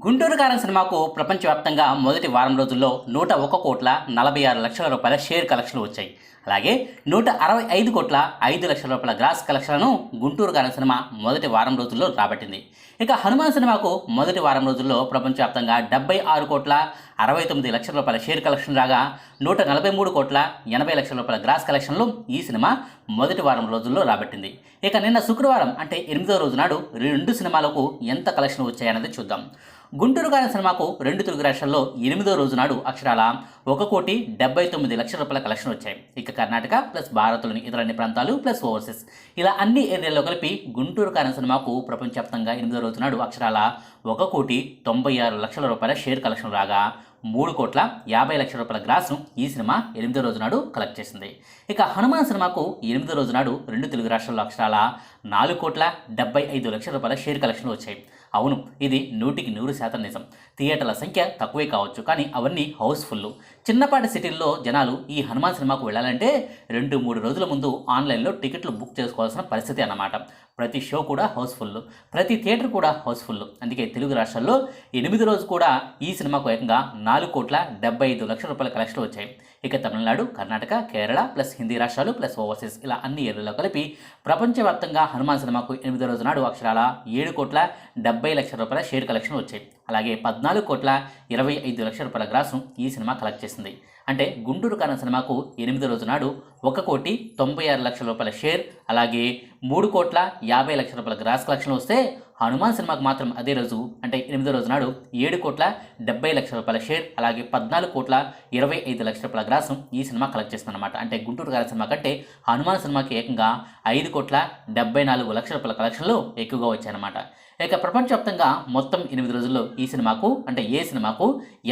గుంటూరు కారం సినిమాకు ప్రపంచవ్యాప్తంగా మొదటి వారం రోజుల్లో నూట ఒక కోట్ల నలభై ఆరు లక్షల రూపాయల షేర్ కలెక్షన్లు వచ్చాయి. అలాగే నూట అరవై ఐదు కోట్ల ఐదు లక్షల రూపాయల గ్రాస్ కలెక్షన్లను గుంటూరు కారం సినిమా మొదటి వారం రోజుల్లో రాబట్టింది. ఇక హనుమాన్ సినిమాకు మొదటి వారం రోజుల్లో ప్రపంచవ్యాప్తంగా డెబ్బై ఆరు కోట్ల అరవై తొమ్మిది లక్షల రూపాయల షేర్ కలెక్షన్ రాగా నూట నలభై మూడు కోట్ల ఎనభై లక్షల రూపాయల గ్రాస్ కలెక్షన్లు ఈ సినిమా మొదటి వారం రోజుల్లో రాబట్టింది. ఇక నిన్న శుక్రవారం అంటే ఎనిమిదో రోజు నాడు రెండు సినిమాలకు ఎంత కలెక్షన్ వచ్చాయన్నది చూద్దాం. గుంటూరు గారి సినిమాకు రెండు తెలుగు రాష్ట్రాల్లో ఎనిమిదో రోజు నాడు అక్షరాల ఒక కోటి డెబ్బై తొమ్మిది లక్షల రూపాయల కలెక్షన్ వచ్చాయి. ఇక కర్ణాటక ప్లస్ భారత్లోని ఇతర అన్ని ప్రాంతాలు ప్లస్ ఓవర్సీస్. ఇలా అన్ని ఏరియాల్లో కలిపి గుంటూరు కారం సినిమాకు ప్రపంచవ్యాప్తంగా ఎనిమిదో రోజు నాడు అక్షరాల ఒక కోటి తొంభై ఆరు లక్షల రూపాయల షేర్ కలెక్షన్ రాగా మూడు కోట్ల యాభై లక్షల రూపాయల గ్రాస్ను ఈ సినిమా ఎనిమిదో రోజు నాడు కలెక్ట్ చేసింది. ఇక హనుమాన్ సినిమాకు ఎనిమిదో రోజు నాడు రెండు తెలుగు రాష్ట్రాల్లో అక్షరాల నాలుగు కోట్ల డెబ్బై ఐదు లక్షల రూపాయల షేర్ కలెక్షన్లు వచ్చాయి. అవును ఇది నూటికి నూరు శాతం నిజం. థియేటర్ల సంఖ్య తక్కువే కావచ్చు కానీ అవన్నీ హౌస్ఫుల్ చిన్నపాటి సిటీల్లో జనాలు ఈ హనుమాన్ సినిమాకు వెళ్ళాలంటే రెండు మూడు రోజుల ముందు ఆన్లైన్లో టికెట్లు బుక్ చేసుకోవాల్సిన పరిస్థితి అన్నమాట. ప్రతి షో కూడా హౌస్ఫుల్ ప్రతి థియేటర్ కూడా హౌస్ఫుల్ అందుకే తెలుగు రాష్ట్రాల్లో ఎనిమిది రోజు కూడా ఈ సినిమాకు ఏకంగా నాలుగు కోట్ల డెబ్బై ఐదు లక్షల రూపాయల కలెక్షన్లు వచ్చాయి. ఇక తమిళనాడు కర్ణాటక కేరళ ప్లస్ హిందీ రాష్ట్రాలు ప్లస్ ఓవర్సీస్ ఇలా అన్ని ఏరియాలో కలిపి ప్రపంచవ్యాప్తంగా హనుమాన్ సినిమాకు ఎనిమిదో రోజు నాడు అక్షరాల ఏడు కోట్ల డెబ్బై లక్షల రూపాయల షేర్ కలెక్షన్ వచ్చాయి. అలాగే పద్నాలుగు కోట్ల ఇరవై ఐదు లక్షల రూపాయల గ్రాసు ఈ సినిమా కలెక్ట్ చేసింది. అంటే గుంటూరు కాన సినిమాకు ఎనిమిదో రోజు నాడు ఒక కోటి తొంభై ఆరు లక్షల రూపాయల షేర్ అలాగే మూడు కోట్ల యాభై లక్షల రూపాయల గ్రాస్ కలెక్షన్ వస్తే హనుమాన్ సినిమాకు మాత్రం అదే రోజు అంటే ఎనిమిదో రోజు నాడు ఏడు కోట్ల డెబ్బై లక్షల రూపాయల షేర్ అలాగే పద్నాలుగు కోట్ల ఇరవై ఐదు లక్షల రూపాయల గ్రాసం ఈ సినిమా కలెక్ట్ చేస్తుందన్నమాట. అంటే గుంటూరు గారి సినిమా కంటే హనుమాన్ సినిమాకి ఏకంగా ఐదు కోట్ల డెబ్బై నాలుగు లక్షల రూపాయల కలెక్షన్లు ఎక్కువగా వచ్చాయన్నమాట. ఇక ప్రపంచవ్యాప్తంగా మొత్తం ఎనిమిది రోజుల్లో ఈ సినిమాకు అంటే ఏ సినిమాకు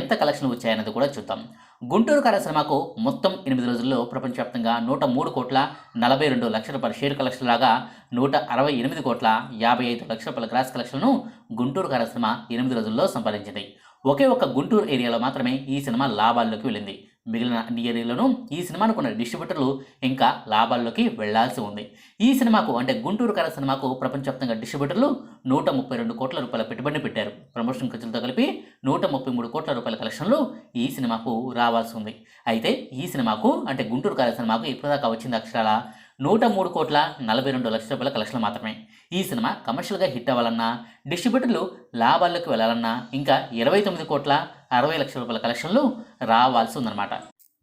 ఎంత కలెక్షన్ వచ్చాయన్నది కూడా చూద్దాం. గుంటూరు కార్యశ్రమకు మొత్తం ఎనిమిది రోజుల్లో ప్రపంచవ్యాప్తంగా నూట మూడు కోట్ల నలభై రెండు లక్షల రూపాయల షేర్ కలెక్షన్ లాగా నూట అరవై ఎనిమిది కోట్ల యాభై ఐదు లక్షల రూపాయల గ్రాస్ కలెక్షన్ను గుంటూరు కార్యశ్రమ ఎనిమిది రోజుల్లో సంపాదించింది. ఒకే ఒక్క గుంటూరు ఏరియాలో మాత్రమే ఈ సినిమా లాభాల్లోకి వెళ్ళింది. మిగిలిన అన్ని ఏరియాలోనూ ఈ సినిమాను కొన్న డిస్ట్రిబ్యూటర్లు ఇంకా లాభాల్లోకి వెళ్ళాల్సి ఉంది. ఈ సినిమాకు అంటే గుంటూరు కర సినిమాకు ప్రపంచవ్యాప్తంగా డిస్ట్రిబ్యూటర్లు నూట ముప్పై రెండు కోట్ల రూపాయల పెట్టుబడిని పెట్టారు. ప్రమోషన్ ఖర్చులతో కలిపి నూట ముప్పై మూడు కోట్ల రూపాయల కలెక్షన్లు ఈ సినిమాకు రావాల్సి ఉంది. అయితే ఈ సినిమాకు అంటే గుంటూరు కర సినిమాకు ఇప్పటిదాకా వచ్చింది అక్షరాల నూట మూడు కోట్ల నలభై రెండు లక్షల రూపాయల కలెక్షన్లు మాత్రమే. ఈ సినిమా కమర్షియల్గా హిట్ అవ్వాలన్నా డిస్ట్రిబ్యూటర్లు లాభాల్లోకి వెళ్ళాలన్నా ఇంకా ఇరవై తొమ్మిది కోట్ల అరవై లక్షల రూపాయల కలెక్షన్లు రావాల్సి ఉందన్నమాట.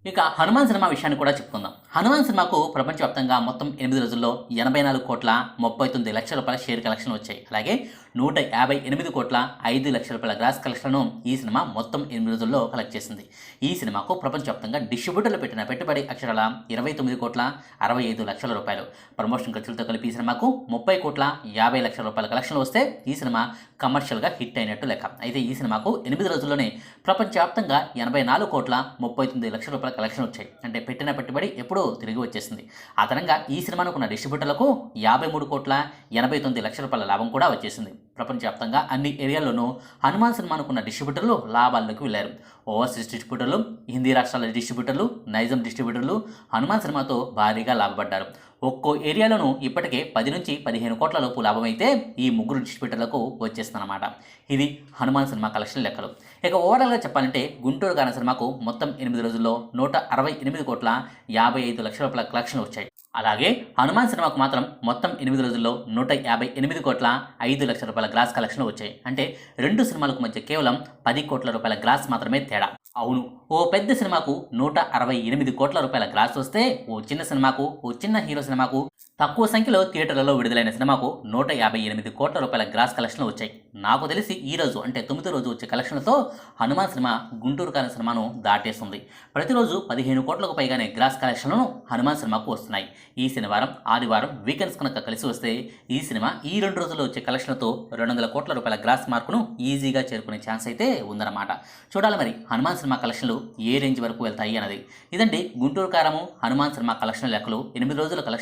ఇక హనుమాన్ సినిమా విషయాన్ని కూడా చెప్పుకుందాం. హనుమాన్ సినిమాకు ప్రపంచవ్యాప్తంగా మొత్తం ఎనిమిది రోజుల్లో ఎనభై నాలుగు కోట్ల ముప్పై తొమ్మిది లక్షల రూపాయల షేర్ కలెక్షన్ వచ్చాయి. అలాగే నూట యాభై ఎనిమిది కోట్ల ఐదు లక్షల రూపాయల గ్రాస్ కలెక్షన్ను ఈ సినిమా మొత్తం ఎనిమిది రోజుల్లో కలెక్ట్ చేసింది. ఈ సినిమాకు ప్రపంచవ్యాప్తంగా డిస్ట్రిబ్యూటర్లు పెట్టిన పెట్టుబడి అక్షరాల ఇరవై తొమ్మిది కోట్ల అరవై ఐదు లక్షల రూపాయలు. ప్రమోషన్ ఖర్చులతో కలిపి ఈ సినిమాకు ముప్పై కోట్ల యాభై లక్షల రూపాయల కలెక్షన్లు వస్తే ఈ సినిమా కమర్షియల్గా హిట్ అయినట్టు లెక్క. అయితే ఈ సినిమాకు ఎనిమిది రోజుల్లోనే ప్రపంచవ్యాప్తంగా ఎనభై నాలుగు కోట్ల ముప్పై తొమ్మిది లక్షల రూపాయల కలెక్షన్ వచ్చాయి. అంటే పెట్టిన పెట్టుబడి ఎప్పుడూ తిరిగి వచ్చేసింది. అదనంగా ఈ సినిమాను కొన్న డిస్ట్రిబ్యూటర్లకు యాభై మూడు కోట్ల ఎనభై తొమ్మిది లక్షల రూపాయల లాభం కూడా వచ్చేసింది. ప్రపంచవ్యాప్తంగా అన్ని ఏరియాల్లోనూ హనుమాన్ సినిమానుకున్న డిస్ట్రిబ్యూటర్లు లాభాల్లోకి వెళ్ళారు. ఓవర్సీస్ డిస్ట్రిబ్యూటర్లు హిందీ రాష్ట్రాల డిస్ట్రిబ్యూటర్లు నైజం డిస్ట్రిబ్యూటర్లు హనుమాన్ సినిమాతో భారీగా లాభపడ్డారు. ఒక్కో ఏరియాలోనూ ఇప్పటికే పది నుంచి పదిహేను కోట్ల లోపు లాభమైతే ఈ ముగ్గురు డిస్ట్రిబ్యూటర్లకు వచ్చేస్తుందన్నమాట. ఇది హనుమాన్ సినిమా కలెక్షన్ లెక్కలు. ఇక ఓవరాల్గా చెప్పాలంటే గుంటూరు గాన సినిమాకు మొత్తం ఎనిమిది రోజుల్లో నూట అరవై ఎనిమిది కోట్ల యాభై ఐదు లక్షల రూపాయల కలెక్షన్లు వచ్చాయి. అలాగే హనుమాన్ సినిమాకు మాత్రం మొత్తం ఎనిమిది రోజుల్లో నూట యాభై ఎనిమిది కోట్ల ఐదు లక్షల రూపాయల గ్రాస్ కలెక్షన్లు వచ్చాయి. అంటే రెండు సినిమాలకు మధ్య కేవలం పది కోట్ల రూపాయల గ్రాస్ మాత్రమే తేడా. అవును ఓ పెద్ద సినిమాకు నూట అరవై ఎనిమిది కోట్ల రూపాయల గ్రాస్ వస్తే ఓ చిన్న సినిమాకు ఓ చిన్న హీరో సినిమాకు తక్కువ సంఖ్యలో థియేటర్లలో విడుదలైన సినిమాకు నూట యాభై ఎనిమిది కోట్ల రూపాయల గ్రాస్ కలెక్షన్లు వచ్చాయి. నాకు తెలిసి ఈ రోజు అంటే తొమ్మిదో రోజు వచ్చే కలెక్షన్లతో హనుమాన్ సినిమా గుంటూరు కాని సినిమాను దాటేస్తుంది. ప్రతిరోజు పదిహేను కోట్లకు పైగానే గ్రాస్ కలెక్షన్లను హనుమాన్ సినిమాకు వస్తున్నాయి. ఈ శనివారం ఆదివారం వీకెండ్స్ కనుక కలిసి వస్తే ఈ సినిమా ఈ రెండు రోజుల్లో వచ్చే కలెక్షన్లతో రెండు వందల కోట్ల రూపాయల గ్రాస్ మార్కును ఈజీగా చేరుకునే ఛాన్స్ అయితే ఉందన్నమాట. చూడాలి మరి హనుమాన్ సినిమా కలెక్షన్లు ఏ రేంజ్ వరకు వెళ్తాయి అన్నది. ఇదండి గుంటూరు కారము హనుమాన్ సినిమా కలెక్షన్ లెక్కలు. ఎనిమిది రోజుల కలెక్షన్